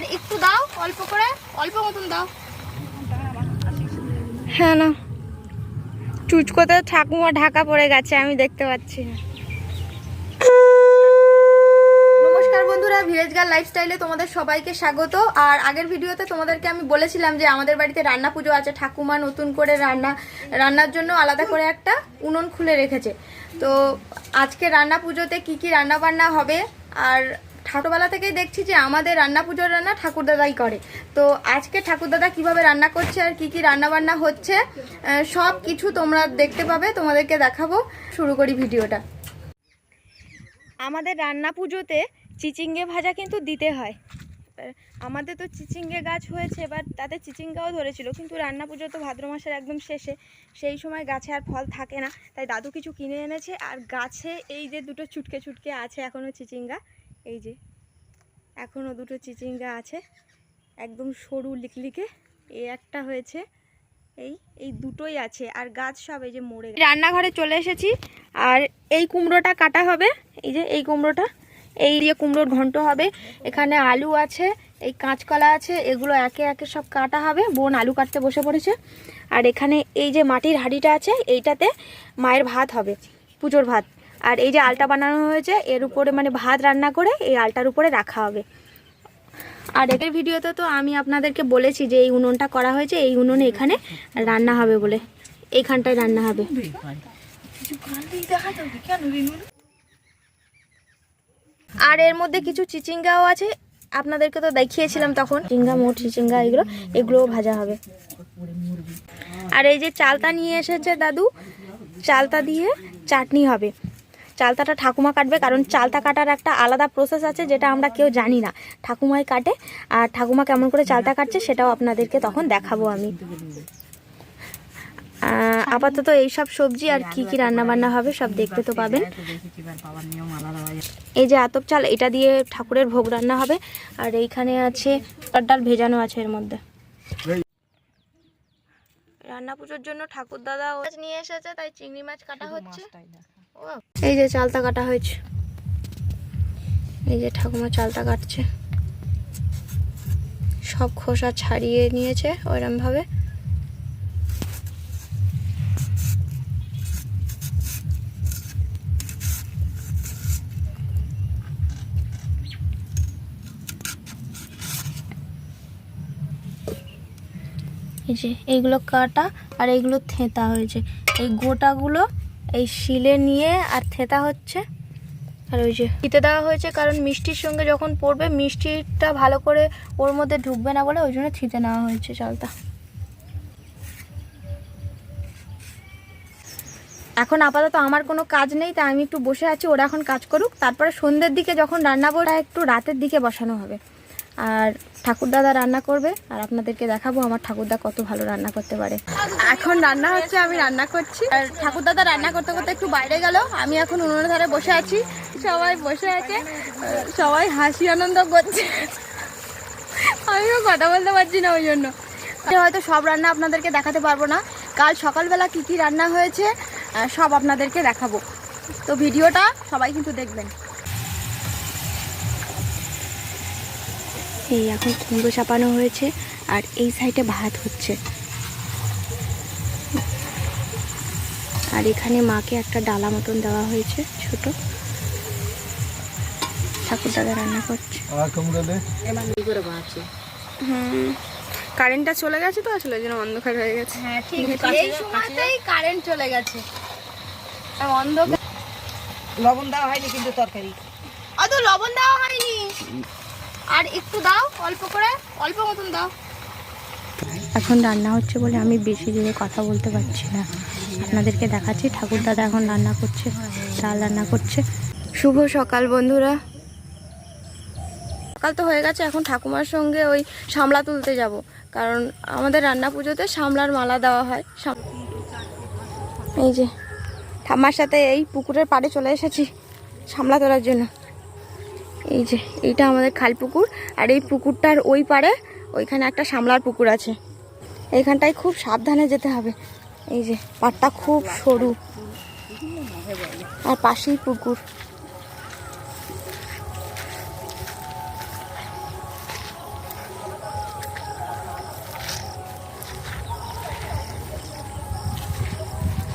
আর একটু দাও অল্প করে অল্প মতন দাও। হ্যাঁ না। চুচকোতে ঠাকুমা ঢাকা পড়ে গেছে আমি দেখতে পাচ্ছি না। নমস্কার বন্ধুরা ভিলেজ গার্ল লাইফস্টাইলে তোমাদের সবাইকে স্বাগত। আর আগের ভিডিওতে তোমাদেরকে আমি বলেছিলাম যে আমাদের বাড়িতে রান্না পুজো আছে ঠাকুমা নতুন করে রান্না রান্নার জন্য আলাদা করে একটা উনুন খুলে রেখেছে। তো আজকে রান্না পুজোতে কি কি রান্না বান্না হবে আর ছোটোবেলা থেকেই দেখছি যে আমাদের রান্না পুজোর রান্না ঠাকুরদাদাই করে। তো আজকে ঠাকুরদাদা কীভাবে রান্না করছে আর কি কি রান্না বান্না হচ্ছে সব কিছু তোমরা দেখতে পাবে, তোমাদেরকে দেখাবো। শুরু করি ভিডিওটা। আমাদের রান্না পুজোতে চিচিঙ্গে ভাজা কিন্তু দিতে হয়। আমাদের তো চিচিঙ্গে গাছ হয়েছে, এবার তাতে চিচিঙ্গাও ধরেছিল, কিন্তু রান্না পুজো তো ভাদ্র মাসের একদম শেষে। সেই সময় গাছে আর ফল থাকে না, তাই দাদু কিছু কিনে এনেছে, আর গাছে এই যে দুটো চুটকে ছুটকে আছে এখনও চিচিঙ্গা। এই যে এখনও দুটো চিচিঙ্গা আছে, একদম সরু লিকলিকে, এই একটা হয়েছে, এই এই দুটোই আছে, আর গাছ সব এই যে মরে। রান্নাঘরে চলে এসেছি, আর এই কুমড়োটা কাটা হবে, এই যে, এই কুমড়োটা, এই দিয়ে কুমড়োর ঘন্ট হবে, এখানে আলু আছে, এই কাঁচকলা আছে, এগুলো একে একে সব কাটা হবে, বোন আলু কাটতে বসে পড়েছে, আর এখানে এই যে মাটির হাঁড়িটা আছে, এইটাতে মায়ের ভাত হবে, পুজোর ভাত আর এই যে আলটা বানানো হয়েছে, এর উপরে মানে ভাত রান্না করে এই আলটার উপরে রাখা হবে। আর এদের ভিডিওতে তো আমি আপনাদেরকে বলেছি যে এই উনুনটা করা হয়েছে, এই উনুনে এখানে রান্না হবে বলে। এইখানটায় রান্না হবে। আর এর মধ্যে কিছু চিচিঙ্গাও আছে, আপনাদেরকে তো দেখিয়েছিলাম তখন। চিঙ্গা মোট চিচিঙ্গা, এগুলো, এগুলোও ভাজা হবে। আর এই যে চালতা নিয়ে এসেছে দাদু, চালতা দিয়ে চাটনি হবে। চালতাটা ঠাকুমা কাটবে কারণ চালতা কাটার একটা আলাদা প্রসেস আছে যেটা আমরা কেউ জানি না। ঠাকুমাই কাটে আর ঠাকুমা কেমন করে চালতা কাটছে সেটাও আপনাদেরকে তখন দেখাবো আমি। আপাতত এইসব সবজি আর কি কি রান্না বান্না হবে সব দেখতে তো পাবেন। এই যে আতপ চাল এটা দিয়ে ঠাকুরের ভোগ রান্না হবে। আর এইখানে আছে ডাল ভেজানো আছে এর মধ্যে। রান্না পুজোর জন্য ঠাকুর দাদা নিয়ে এসেছে তাই চিংড়ি মাছ কাটা হচ্ছে। এই যে চালতা কাটা হয়েছে। এই যে ঠাকুমা চালতা কাটছে। সব খোসা ছাড়িয়ে নিয়েছে ওইরকম ভাবে এই যে এইগুলো কাটা আর এইগুলো থেঁতা হয়েছে। এই গোটাগুলো এই শিলে নিয়ে আর থেতা হচ্ছে। আর ওই যে দিতে দেওয়া হয়েছে, কারণ মিষ্টির সঙ্গে যখন পড়বে, মিষ্টিটা ভালো করে ওর মধ্যে ঢুকবে না বলে ওই জন্য থিতে নেওয়া হয়েছে চালটা। এখন আপাতত আমার কোনো কাজ নেই, তাই আমি একটু বসে আছি, ওরা এখন কাজ করুক। তারপরে সন্ধ্যের দিকে যখন রান্না বসা, একটু রাতের দিকে বসানো হবে। আর ঠাকুরদাদা রান্না করবে আর আপনাদেরকে দেখাবো আমার ঠাকুরদা কত ভালো রান্না করতে পারে। এখন রান্না হচ্ছে, আমি রান্না করছি। আর ঠাকুরদাদা রান্না করতে করতে একটু বাইরে গেল। আমি এখন উনুনের ধারে বসে আছি। সবাই বসে আছে। সবাই হাসি আনন্দ করছে। আমিও কথা বলতে পারছি না ওই জন্য। হয়তো সব রান্না আপনাদেরকে দেখাতে পারব না। কাল সকালবেলা কি কি রান্না হয়েছে সব আপনাদেরকে দেখাবো। তো ভিডিওটা সবাই কিন্তু দেখবেন। এই এখন কুমড়ো চাপানো হয়েছে আর এই সাইডে ভাত হচ্ছে। আর এখানে মাকে একটা ডালা মতন দেওয়া হয়েছে ছোট। ঠাকুর দাদা রান্না করছে। হুম কারেন্টটা চলে গেছে তো? আসলে ওই জন্য অন্ধকার হয়ে গেছে। হ্যাঁ ঠিক এই সময়তেই কারেন্ট চলে গেছে। অন্ধকার। লবণ দেওয়া হয়নি কিন্তু তরকারি। অত লবণ দেওয়া হয়নি। আর একটু দাও অল্প করে অল্প মতন দাও। এখন রান্না হচ্ছে বলে আমি বেশি জোরে কথা বলতে পারছি না। আপনাদেরকে দেখাচ্ছি ঠাকুর দাদা এখন রান্না করছে ডাল রান্না করছে। শুভ সকাল বন্ধুরা। সকাল তো হয়ে গেছে এখন ঠাকুমার সঙ্গে ওই সামলা তুলতে যাব। কারণ আমাদের রান্না পুজোতে সামলার মালা দেওয়া হয়। সাম- এই যে ঠাম্মার সাথে এই পুকুরের পাড়ে চলে এসেছি সামলা তোলার জন্য। এই যে, এইটা আমাদের খাল পুকুর, আর এই পুকুরটার ওই পারে ওইখানে একটা সামলার পুকুর আছে। এইখানটায় খুব সাবধানে যেতে হবে। এই যে পাটটা খুব সরু। আর পাশেই পুকুর।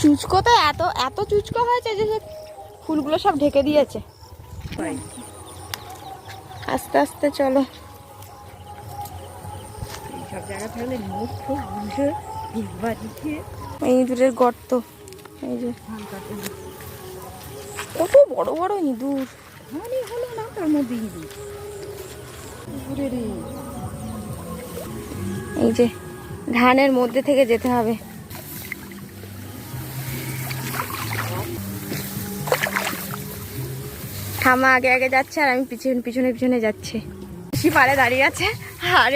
চুচকো তো এত এত চুচকো হয়েছে যে ফুলগুলো সব ঢেকে দিয়েছে। আস্তে আস্তে চলো। ইঁদুরের গর্ত এই যে। কত বড় বড় ইঁদুর। মানে হলো না তার মধ্যে ইঁদুর। এই যে ধানের মধ্যে থেকে যেতে হবে। ঠামা আগে আগে যাচ্ছে আর আমি পিছনে পিছনে পিছনে যাচ্ছি। বেশি পারে দাঁড়িয়ে আছে। আর।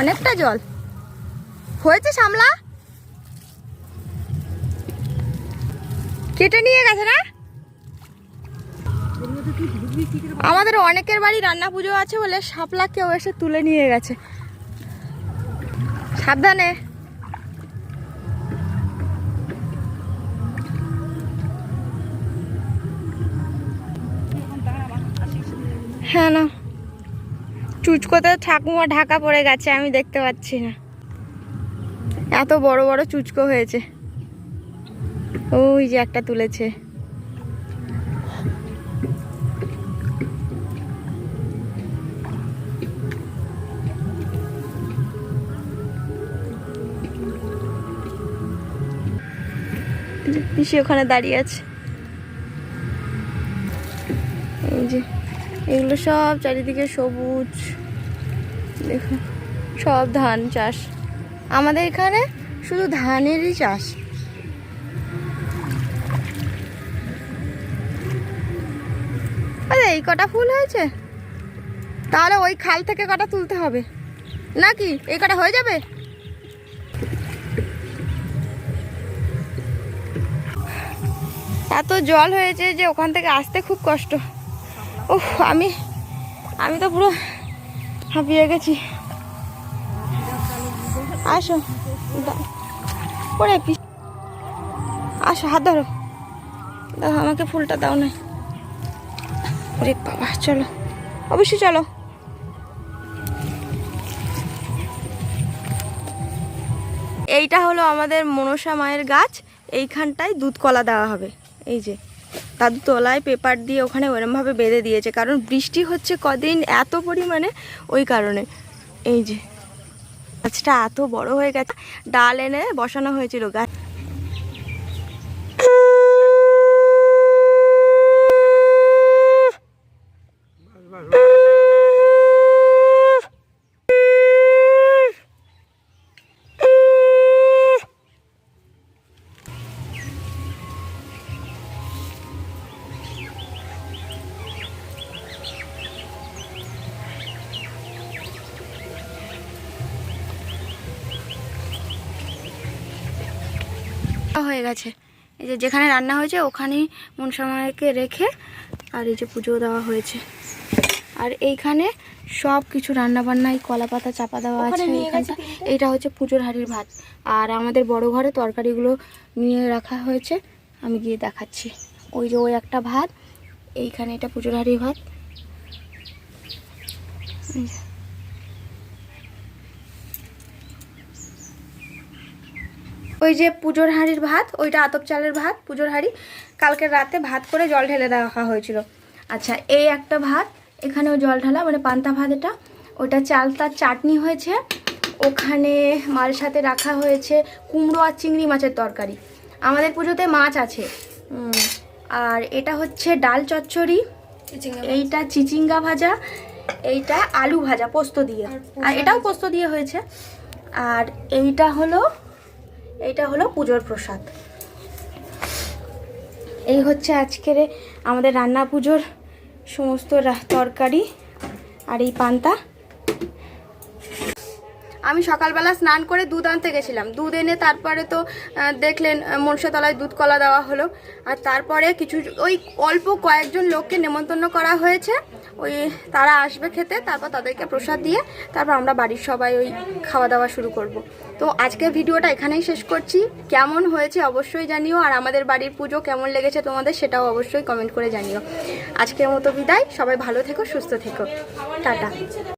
অনেকটা জল। হয়েছে সামলা? কেটে নিয়ে গেছে না? আমাদের অনেকের বাড়ি রান্না পুজো আছে বলে শাপলা কেউ এসে তুলে নিয়ে গেছে। সাবধানে। হ্যাঁ না। চুচকোতে ঠাকুমা ঢাকা পড়ে গেছে, আমি দেখতে পাচ্ছি না। এত বড় বড় চুচকো হয়েছে। ওই যে একটা তুলেছে। ওখানে দাঁড়িয়ে আছে। এই যে, এগুলো সব চারিদিকে সবুজ। দেখুন সব ধান চাষ। আমাদের এখানে শুধু ধানেরই চাষ। এই কটা ফুল হয়েছে? তাহলে ওই খাল থেকে কটা তুলতে হবে। নাকি? এই কটা হয়ে যাবে? এত জল হয়েছে যে ওখান থেকে আসতে খুব কষ্ট। উফ, আমি আমি তো পুরো হাঁপিয়ে গেছি। আসো। আসো, হাত ধরো। দাও, আমাকে ফুলটা দাও না। ওরে বাবা, চলো। অবশ্যই চলো। এইটা হলো আমাদের মনসা মায়ের গাছ। এইখানটায় দুধ কলা দেওয়া হবে। এই যে, দাদু তলায় পেপার দিয়ে ওখানে ওরমভাবে বেঁধে দিয়েছে, কারণ বৃষ্টি হচ্ছে কদিন এত পরিমাণে, ওই কারণে। এই যে, গাছটা এত বড় হয়ে গেছে, ডাল এনে বসানো হয়েছিল গাছ। হয়ে গেছে। এই যে যেখানে রান্না হয়েছে ওখানেই মনসামাকে রেখে আর এই যে পুজো দেওয়া হয়েছে। আর এইখানে সব কিছু রান্না বান্নায় কলা পাতা চাপা দেওয়া আছে এইটা হচ্ছে পুজোর হাড়ির ভাত। আর আমাদের বড় ঘরে তরকারিগুলো নিয়ে রাখা হয়েছে। আমি গিয়ে দেখাচ্ছি। ওই যে ওই একটা ভাত এইখানে এটা পুজোর হাড়ির ভাত এই যে। ওই যে পুজোর হাঁড়ির ভাত ওইটা আতপ চালের ভাত পুজোর হাঁড়ি। কালকে রাতে ভাত করে জল ঢেলে দেওয়া হয়েছিল। আচ্ছা এই একটা ভাত এখানেও জল ঢালা মানে পান্তা ভাত এটা। ওটা চালতার চাটনি হয়েছে ওখানে মার সাথে রাখা হয়েছে কুমড়ো আর চিংড়ি মাছের তরকারি। আমাদের পুজোতে মাছ আছে। আর এটা হচ্ছে ডাল চচ্চড়ি এইটা চিচিঙ্গা ভাজা এইটা আলু ভাজা পোস্ত দিয়ে। আর এটাও পোস্ত দিয়ে হয়েছে। আর এইটা হলো এইটা হলো পুজোর প্রসাদ। এই হচ্ছে আজকের আমাদের রান্না পুজোর সমস্ত তরকারি আর এই পান্তা। আমি সকালবেলা স্নান করে দুধ আনতে গেছিলাম। দুধ এনে তারপরে তো দেখলেন মনসাতলায় দুধ কলা দেওয়া হলো। আর তারপরে কিছু, ওই অল্প কয়েকজন লোককে নেমন্তন্ন করা হয়েছে। ওই তারা আসবে খেতে, তারপর তাদেরকে প্রসাদ দিয়ে তারপর আমরা বাড়ির সবাই ওই খাওয়া দাওয়া শুরু করব। তো আজকের ভিডিওটা এখানেই শেষ করছি। কেমন হয়েছে অবশ্যই জানিও, আর আমাদের বাড়ির পুজো কেমন লেগেছে তোমাদের সেটাও অবশ্যই কমেন্ট করে জানিও। আজকের মতো বিদায়, সবাই ভালো থেকো, সুস্থ থেকো। টাটা।